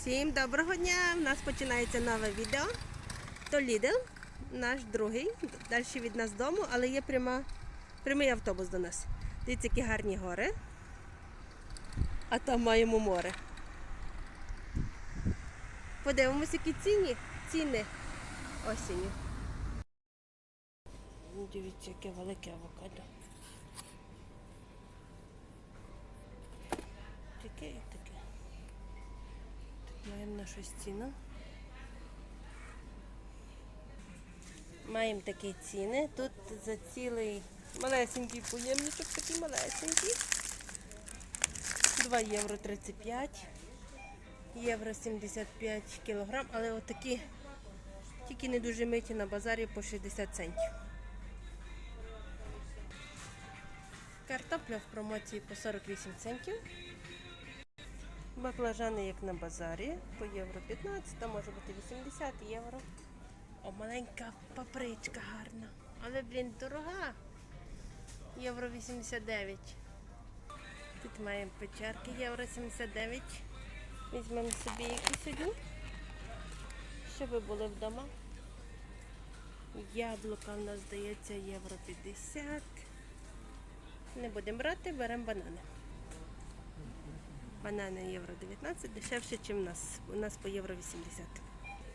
Всім доброго дня! У нас починається нове відео. То Лідл, наш другий, далі від нас дому, але є пряма, прямий автобус до нас. Дивіться, які гарні гори. А там маємо море. Подивимося, які ціні, ціни осінню. Дивіться, яке велике авокадо. Таке маємо нашу стіну. Маємо такі ціни. Тут за цілий малесенький поємничок, такий малесенький. 2 євро 35, євро 75 кілограм, але отакі тільки не дуже миті на базарі по 60 центів. Картопля в промоції по 48 центів. Баклажани, як на базарі, по євро 15, а може бути 80 євро. О, маленька папричка гарна. Але, блін, дорога. Євро 89. Тут маємо печерки, євро 79. Візьмемо собі якісь одні, щоб були вдома. Яблука в нас здається євро 50. Не будемо брати, беремо банани. Банани євро 19, дешевше, ніж у нас. У нас по євро 80.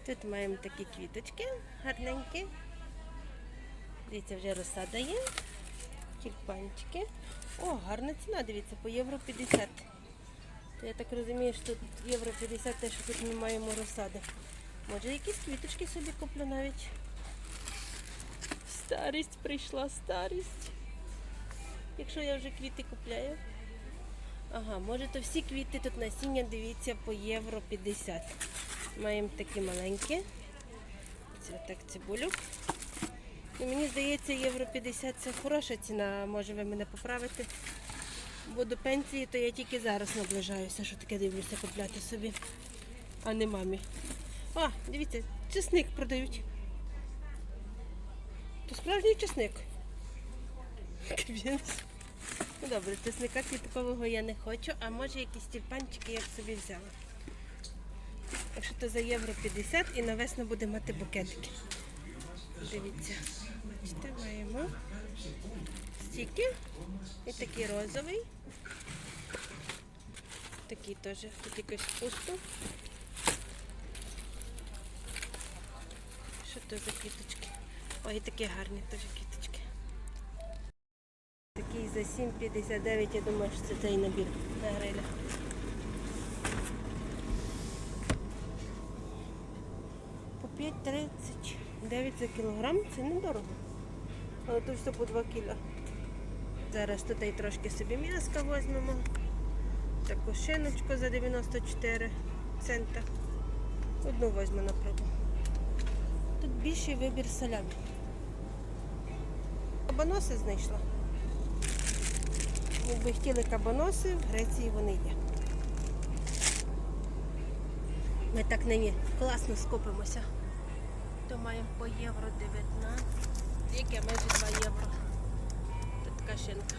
Тут маємо такі квіточки гарненькі. Дивіться, вже розсада є. Тюльпанчики. О, гарна ціна, дивіться, по євро 50. То я так розумію, що тут євро 50, те, що тут маємо розсади. Може якісь квіточки собі куплю навіть. Старість прийшла, старість. Якщо я вже квіти купляю. Ага, може то всі квіти тут насіння, дивіться, по євро 50. Маємо такі маленькі. Це так цибулю. І мені здається, євро 50 це хороша ціна, може ви мене поправите. Бо до пенсії, то я тільки зараз наближаюся, що таке дивлюся купляти собі, а не мамі. А, дивіться, чесник продають. То справжній чесник. Ну добре, чесника квіткового я не хочу, а може якісь тюльпанчики я б собі взяла. Якщо то за євро 50 і на весну буде мати букетики. Дивіться, бачите, маємо стільки. І такий розовий. Такий теж, тут якось пусто. Що то за квіточки? Ой, такі гарні теж за 7,59, я думаю, що це цей набір на гриля. По 5,39 за кілограм це недорого. Але тут все по 2 кіла. Зараз тут трошки собі м'яска візьмемо. Таку шиночку за 94 цента. Одну візьму на пробу. Тут більший вибір салямі. Кабаноси знайшла. Якби хотіли кабаноси, в Греції вони є. Ми так нині класно скупимося. То маємо по євро 19. Яке майже 2 євро. Тут така шинка.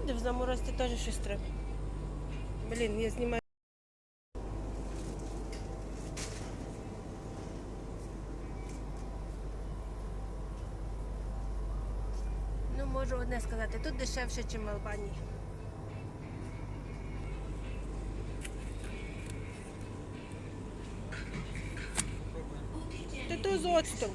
Буде в заморозці теж щось треба. Блін, я знімаю. Ну, можу одне сказати, тут дешевше, ніж в Албанії. Ти то з оцтом.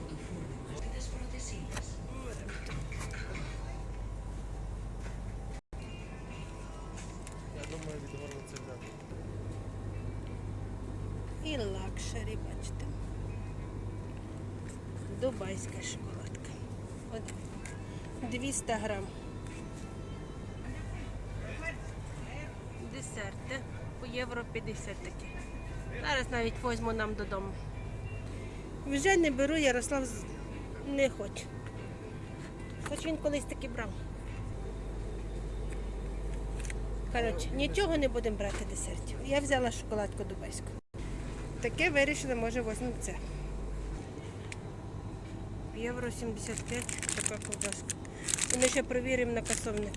200 грам. Десерти по євро 50 такі. Зараз навіть возьму нам додому. Вже не беру, Ярослав не хоче. Хоч він колись таки брав. Коротше, нічого не будемо брати десертів. Я взяла шоколадку дубайську. Таке вирішили, може, візьмемо це. Євро 75, така ковбаска. Ми ще перевіримо на касовник.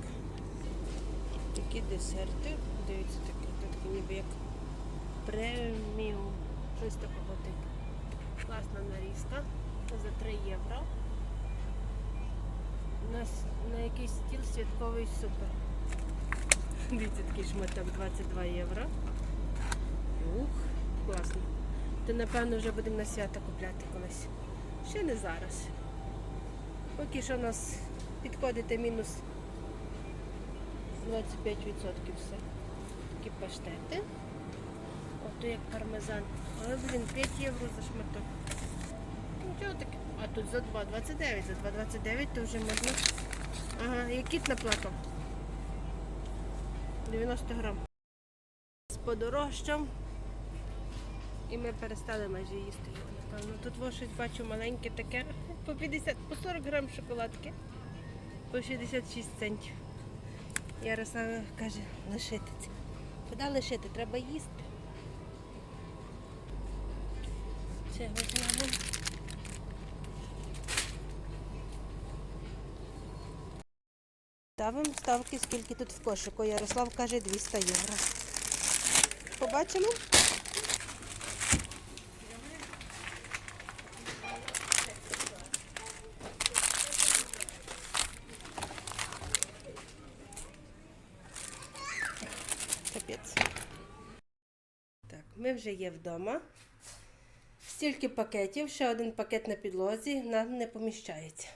Такі десерти. Дивіться, такі, такі ніби як преміум. Щось такого типу. Класна нарізка. За 3 євро. У нас на якийсь стіл святковий супер. Дивіться, такий шматок 22 євро. Ух, класно. То напевно вже будемо на свято купляти колись. Ще не зараз. Поки що у нас підходите мінус 25% все. Такі паштети. Ото як пармезан. Але, блін, 5 євро за шматок. Нічого таке. А тут за 2,29. За 2,29 то вже можна. Ага, і кіт наплакав. 90 грам. З подорожчав. І ми перестали майже їсти його, напевно. Тут ось щось бачу маленьке таке. По 50, по 40 грам шоколадки. По 66 центів. Ярослав каже, лишити це. Куди лишити? Треба їсти. Це візьмемо. Ставимо ставки, скільки тут в кошику. Ярослав каже 200 євро. Побачимо? Капець. Так, вже є вдома. Стільки пакетів, ще один пакет на підлозі нам не поміщається.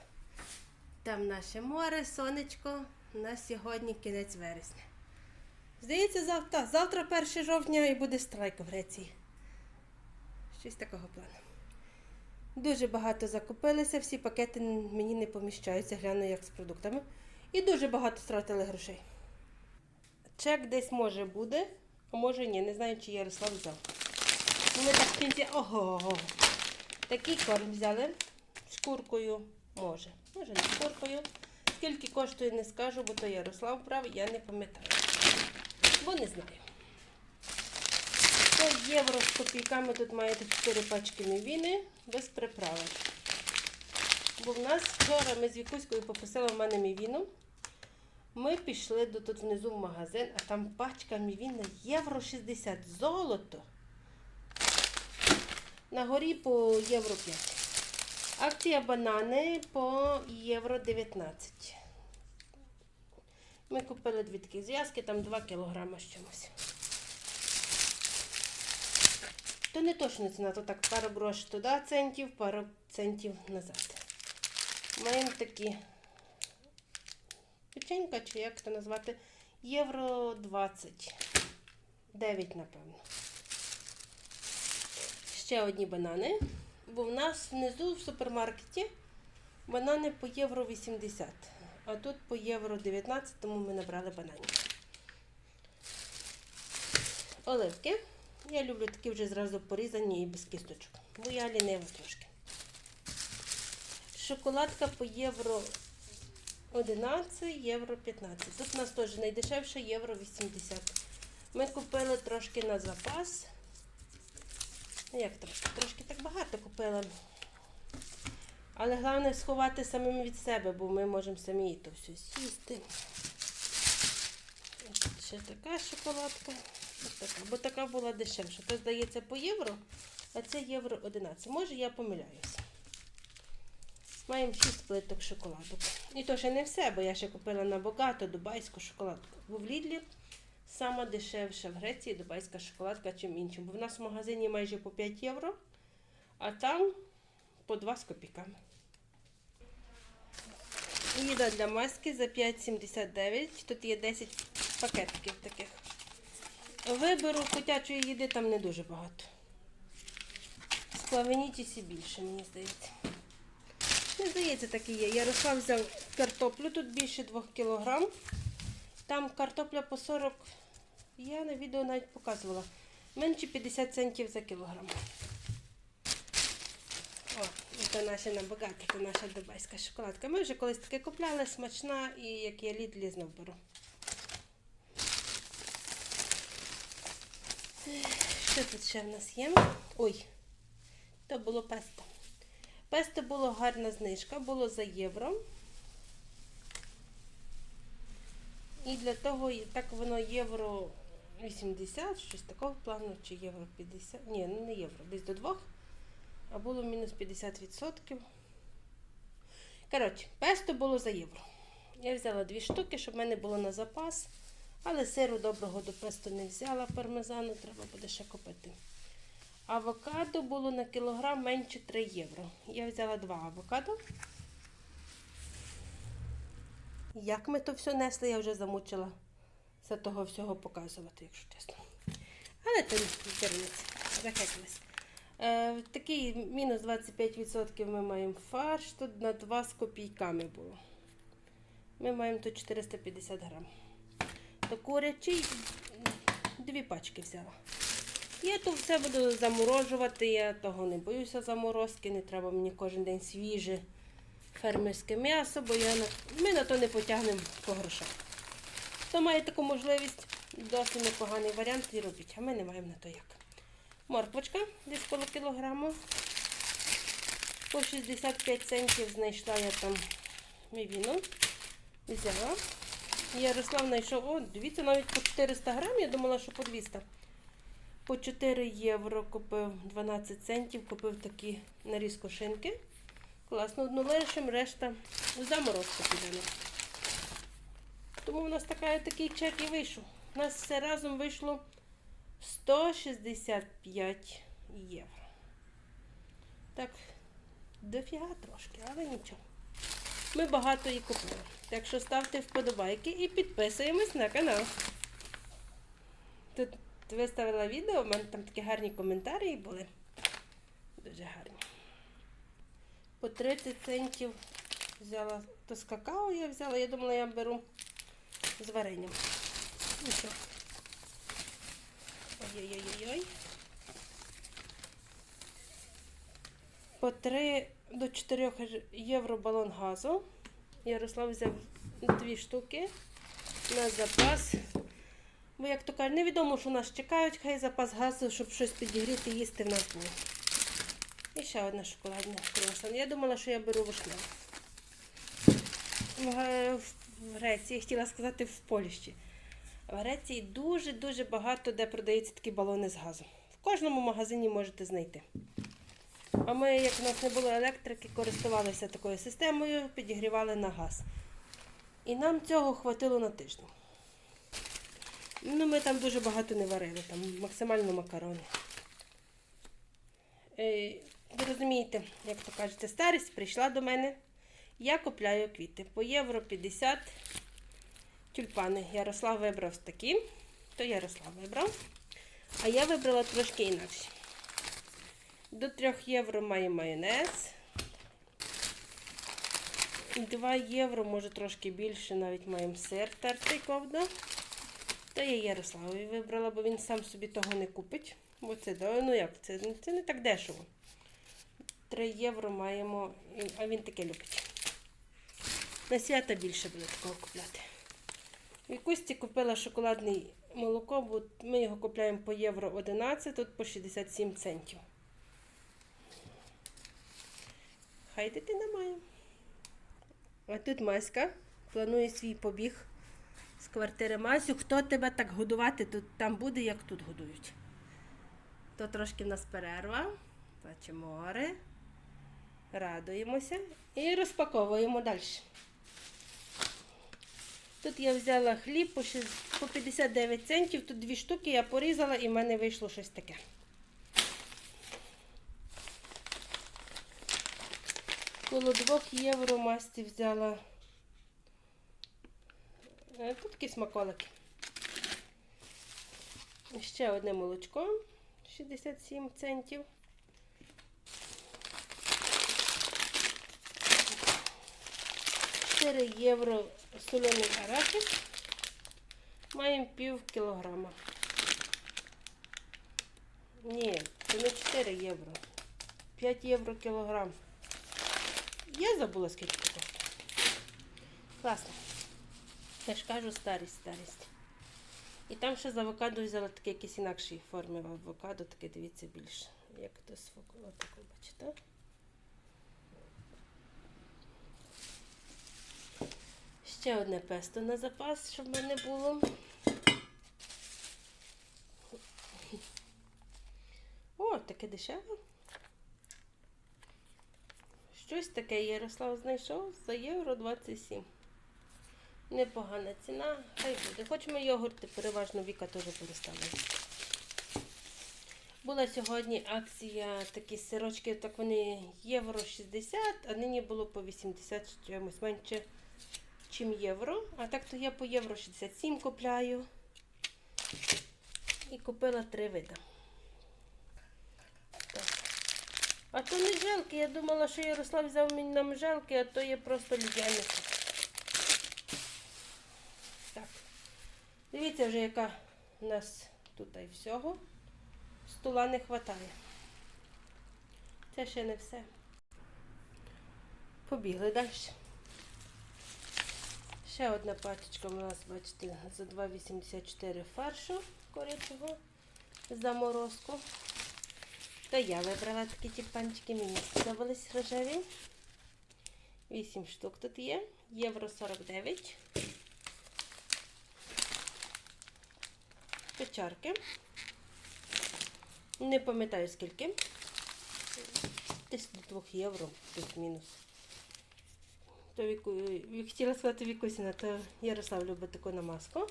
Там наше море, сонечко. У нас сьогодні кінець вересня. Здається, завтра, завтра 1 жовтня і буде страйк в Греції. Щось такого плану. Дуже багато закупилися, всі пакети мені не поміщаються, гляну як з продуктами. І дуже багато стратили грошей. Чек десь може буде, а може ні. Не знаю, чи Ярослав взяв. Ну, Ми так в кінці. Ого. Такий корм взяли. З куркою може. Може не з куркою. Скільки коштує, не скажу, бо то Ярослав брав, я не пам'ятаю. Бо не знаю. 5 євро з копійками тут маєте 4 пачки мівіни без приправи. Бо в нас вчора ми з Вікуською попросили в мене мівіну. Ми пішли до тут внизу в магазин, а там пачка мівіна євро 60 золото. На горі по євро 5. Акція банани по євро 19. Ми купили дві такі зв'язки, там 2 кілограми з чимось. То не точно ціна, то так пару грош туди центів, пару центів назад. Маємо такі печенька, чи як це назвати, євро 20. напевно. Ще одні банани. Бо в нас внизу в супермаркеті банани по євро 80. А тут по євро 19, тому ми набрали бананів. Оливки. Я люблю такі вже зразу порізані і без кісточок. Бо я лінива трошки. Шоколадка по євро 11, євро 15. Тут у нас теж найдешевше євро 80. Ми купили трошки на запас. Ну, Як трошки? Трошки так багато купила. Але головне сховати самим від себе, бо ми можемо самі то все сісти. Ще така шоколадка. Така. Бо така була дешевша. То здається по євро, а це євро 11. Може я помиляюся. Маємо 6 плиток шоколадок. І то ще не все, бо я ще купила на багато дубайську шоколадку. Бо в Лідлі сама дешевша в Греції дубайська шоколадка, чим іншим. Бо в нас в магазині майже по 5 євро, а там по 2 з копійками. Їда для маски за 5,79. Тут є 10 пакетиків таких. Виберу котячої їди там не дуже багато. Сплавенітісі більше, мені здається. Не здається, так і є. Ярослав взяв картоплю, тут більше 2 кг. Там картопля по 40 Я на відео навіть показувала. Менше 50 центів за кілограм. О, це наша набагато, це наша дубайська шоколадка. Ми вже колись таке купляли, смачна і як я лідлі знов беру. Що тут ще в нас є? Ой, то було песто. Песто було гарна знижка, було за євро. І для того, так воно євро 80, щось такого плану, чи євро 50. Ні, ну не євро, десь до двох. А було мінус 50%. Коротше, песто було за євро. Я взяла дві штуки, щоб в мене було на запас. Але сиру доброго до песто не взяла, пармезану треба буде ще купити. Авокадо було на кілограм менше 3 євро. Я взяла два авокадо. Як ми то все несли, я вже замучила за того всього показувати, якщо чесно. Але то не зерниці, захекалась. Е, такий мінус 25% ми маємо фарш, тут на 2 з копійками було. Ми маємо тут 450 грам. То курячий дві пачки взяла. Я тут все буду заморожувати, я того не боюся заморозки, не треба мені кожен день свіже фермерське м'ясо, бо я на... ми на то не потягнемо по грошах. Хто має таку можливість, досить непоганий варіант і робіть, а ми не маємо на то як. Морквочка десь коло кілограму. По 65 центів знайшла я там мівіну. Взяла. Ярослав знайшов, о, дивіться, навіть по 400 грам, я думала, що по 200. По 4 євро купив 12 центів, купив такі нарізку шинки. Класно, одну лишимо, решта в заморозку підемо. Тому у нас така, такий чек і вийшов. У нас все разом вийшло 165 євро. Так, дофіга трошки, але нічого. Ми багато і купили. Так що ставте вподобайки і підписуємось на канал. Тут виставила відео, в мене там такі гарні коментарі були. Дуже гарні. По 30 центів взяла то з какао я взяла. Я думала, я беру з варенням. Нічого. Ой-ой-ой-ой. По 3 до 4 євро балон газу. Ярослав взяв дві штуки на запас. Бо, як то кажуть, невідомо, що нас чекають, хай запас газу, щоб щось підігріти, їсти в нас було. І ще одна шоколадна круасан. Я думала, що я беру вишневу. В, Греції, хотіла сказати, в Польщі. В Греції дуже-дуже багато де продаються такі балони з газом. В кожному магазині можете знайти. А ми, як у нас не було електрики, користувалися такою системою, підігрівали на газ. І нам цього хватило на тиждень. Ну, ми там дуже багато не варили, там максимально макарони. Е, ви розумієте, як то кажете, старість прийшла до мене. Я купляю квіти. По євро 50 тюльпани. Ярослав вибрав такі, то Ярослав вибрав. А я вибрала трошки інакші. До 3 євро має майонез. 2 євро, може трошки більше, навіть маємо сир тертий ковда. То я Ярославові вибрала, бо він сам собі того не купить. Бо це, ну як, це, це не так дешево. 3 євро маємо, а він таке любить. На свята більше буде такого купляти. В Кості купила шоколадне молоко, бо ми його купляємо по євро 11, тут по 67 центів. Хай дитина має. А тут Маська планує свій побіг з квартири Масю. Хто тебе так годувати, тут там буде, як тут годують. То трошки в нас перерва. Бачимо море. Радуємося і розпаковуємо далі. Тут я взяла хліб по 59 центів. Тут дві штуки я порізала і в мене вийшло щось таке. Коло 2 євро масті взяла. Е, Тут такі смаколики. Ще одне молочко 67 центів. Євро соляний арахіс. Маємо пів кілограма. Ні, це не 4 євро. 5 євро кілограм. Я забула, скільки коштує. Класно. Я ж кажу, старість, старість. І там ще з авокадо взяла таке якісь інакші форми авокадо, таке дивіться більше. Як то з фоку- отако, бачите? Ще одне песто на запас, щоб в мене було. О, таке дешеве. Щось таке Ярослав знайшов за євро 27. Непогана ціна, хай буде. Хоч ми йогурти переважно Віка теж перестала. їсти. Була сьогодні акція такі сирочки, так вони євро 60, а нині було по 80 з чимось менше, чим євро. А так то я по євро 67 купляю. І купила три види. А то не желки. Я думала, що Ярослав взяв мені нам желки, а то є просто людяники. Дивіться вже, яка у нас тут і всього. Стола не вистачає. Це ще не все. Побігли далі. Ще одна пачечка у нас, бачите, за 2,84 фаршу корячого заморозку. То я вибрала такі ті панчики, мені сподобались рожеві. 8 штук тут є. Євро 49. Печарки. Не пам'ятаю скільки. Десь до 2 євро, плюс-мінус. То віку, хотіла сказати Вікусіна, то Ярослав любить таку намазку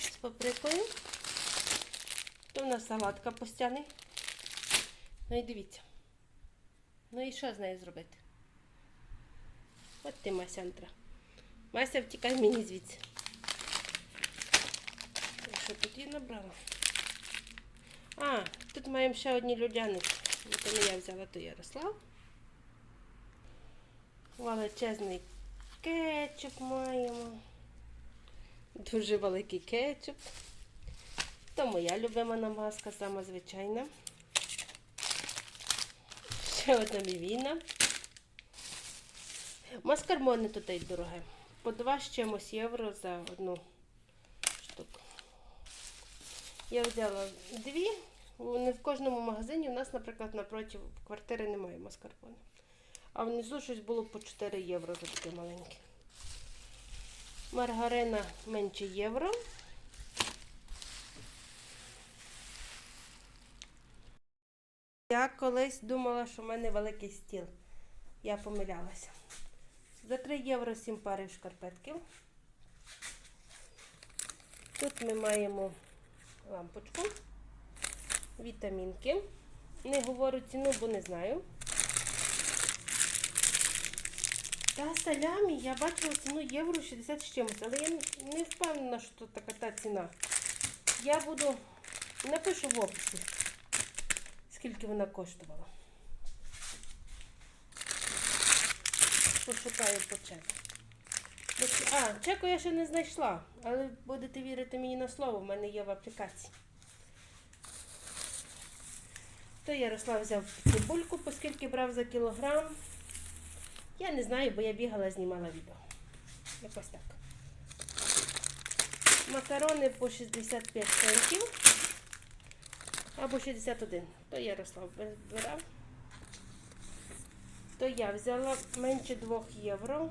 з паприкою. То в нас салат капустяний. Ну і дивіться. Ну і що з нею зробити? От ти, Масяндра. Мася, втікай мені звідси. Тут її набрала? А, тут маємо ще одні людяники. То не я взяла, то Ярослав. Величезний кетчуп маємо. Дуже великий кетчуп. То моя любима намазка, сама звичайна. Ще одна мівіна. Маскармоне тут дороге. По два з чимось євро за одну Я взяла дві. Не в кожному магазині у нас, наприклад, напроти квартири немає маскарпоне. А внизу щось було по 4 євро за таке маленьке. Маргарина менше євро. Я колись думала, що в мене великий стіл. Я помилялася. За 3 євро 7 парів шкарпетків. Тут ми маємо лампочку, вітамінки. Не говорю ціну, бо не знаю. Та салямі я бачила ціну євро 60 з чимось, але я не впевнена, що така та ціна. Я буду напишу в описі, скільки вона коштувала. Пошукаю по чеку. Бо ці- А, чеку я ще не знайшла, але будете вірити мені на слово, в мене є в аплікації. То Ярослав взяв цибульку, оскільки брав за кілограм. Я не знаю, бо я бігала, знімала відео. Якось так. Макарони по 65 центів. Або 61. То Ярослав збирав. То я взяла менше 2 євро.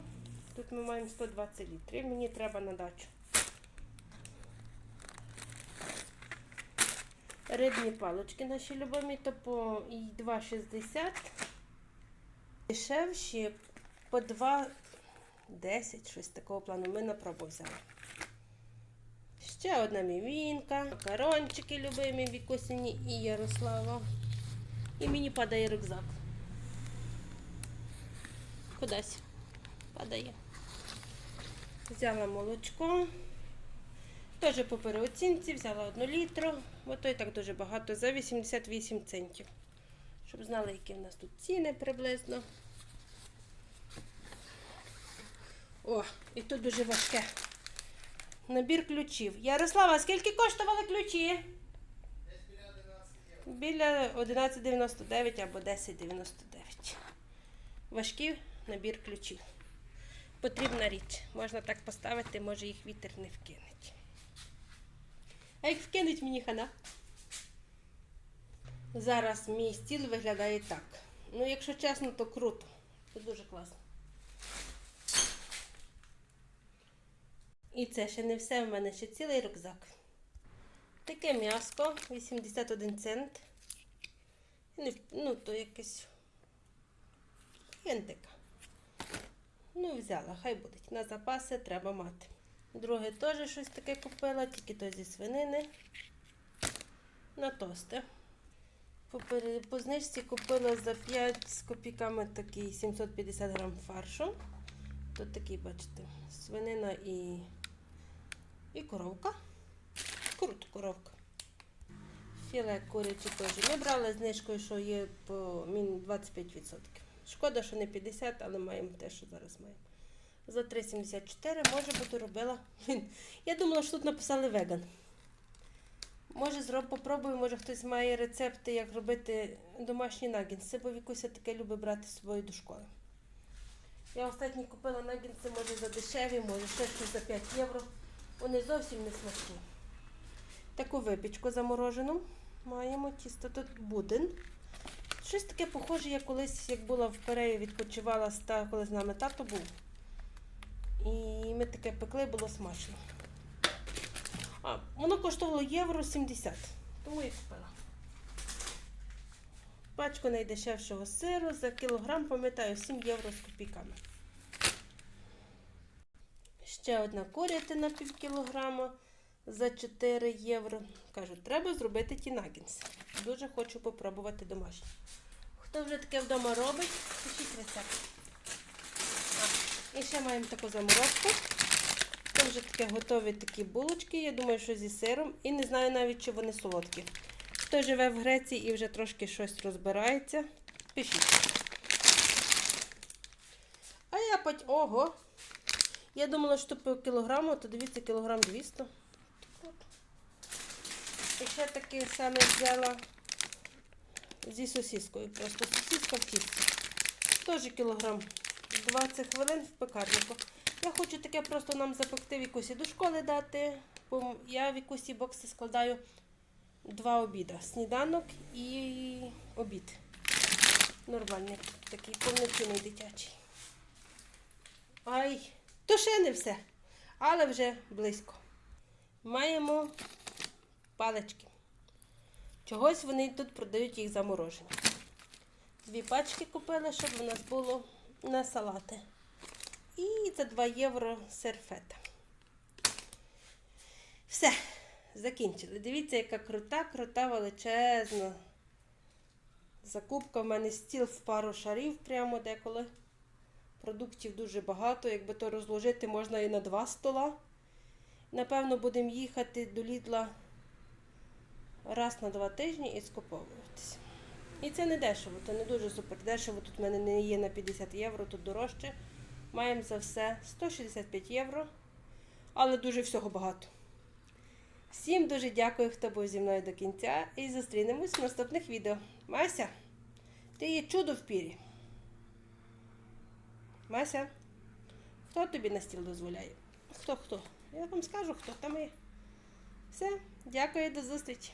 Тут ми маємо 120 літрів. Мені треба на дачу. Рибні палочки наші любимі, то і 2,60. Дешевші по 2,10, щось такого плану. Ми на пробу взяли. Ще одна мівінка, макарончики любимі Вікусіні і Ярослава. І мені падає рюкзак. Кудись падає. Взяла молочко. Теж по переоцінці, взяла одну літру, бо то і так дуже багато, за 88 центів. Щоб знали, які в нас тут ціни приблизно. О, і тут дуже важке. Набір ключів. Ярослава, скільки коштували ключі? Біля 11,99 або 10,99. Важкий набір ключів. Потрібна річ. Можна так поставити, може їх вітер не вкинеть. А як вкинуть мені хана? Зараз мій стіл виглядає так. Ну, якщо чесно, то круто. Це дуже класно. І це ще не все. В мене ще цілий рюкзак. Таке м'яско, 81 цент. Ну, то якесь єнтика. Ну, взяла, хай буде. На запаси треба мати. Друге теж щось таке купила, тільки то зі свинини. На тости. По, знижці купила за 5 з копійками такий 750 грам фаршу. Тут такий, бачите, свинина і, і коровка. Круто коровка. Філе курячі теж. Ми брали знижкою, що є по мін 25%. Шкода, що не 50, але маємо те, що зараз маємо. За 3,74 може бути робила. Я думала, що тут написали веган. Може, зроб, попробую, може хтось має рецепти, як робити домашні нагінси, бо Вікуся таке любить брати з собою до школи. Я останні купила нагінси, може за дешеві, може ще щось за 5 євро. Вони зовсім не смачні. Таку випічку заморожену маємо. Тісто тут будин. Щось таке похоже, я колись, як була в Кореї, відпочивала, коли з нами тато був. І ми таке пекли, було смачно. А, воно коштувало євро 70, тому і купила. Пачку найдешевшого сиру за кілограм, пам'ятаю, 7 євро з копійками. Ще одна курятина пів кілограма за 4 євро. Кажу, треба зробити ті нагінси. Дуже хочу попробувати домашні. Хто вже таке вдома робить, пишіть рецепт. І ще маємо таку заморозку. Це вже таке готові такі булочки, я думаю, що зі сиром. І не знаю навіть, чи вони солодкі. Хто живе в Греції і вже трошки щось розбирається, пишіть. А я потім. Ого! Я думала, що по кілограму, то дивіться, кілограм 200. І ще таке саме взяла зі сосіскою. Просто сосіска в тісті. Теж кілограм 20 хвилин в пекарнику. Я хочу таке просто нам запекти Вікусі до школи дати. Бо я Вікусі бокси складаю два обіда. Сніданок і обід. Нормальний, такий повноцінний дитячий. Ай, то ще не все. Але вже близько. Маємо палички. Чогось вони тут продають їх заморожені. Дві пачки купили, щоб у нас було на салати. І за 2 євро серфета. Все, закінчили. Дивіться, яка крута, крута, величезна. Закупка в мене стіл в пару шарів прямо деколи. Продуктів дуже багато. Якби то розложити, можна і на два стола. Напевно, будемо їхати до Лідла раз на два тижні і скуповуватися. І це не дешево, то не дуже супер дешево. Тут в мене не є на 50 євро, тут дорожче. Маємо за все 165 євро, але дуже всього багато. Всім дуже дякую, хто був зі мною до кінця, і зустрінемось в наступних відео. Мася, ти є чудо в пірі. Мася, хто тобі на стіл дозволяє? Хто хто? Я вам скажу, хто там є. Все, дякую, до зустрічі.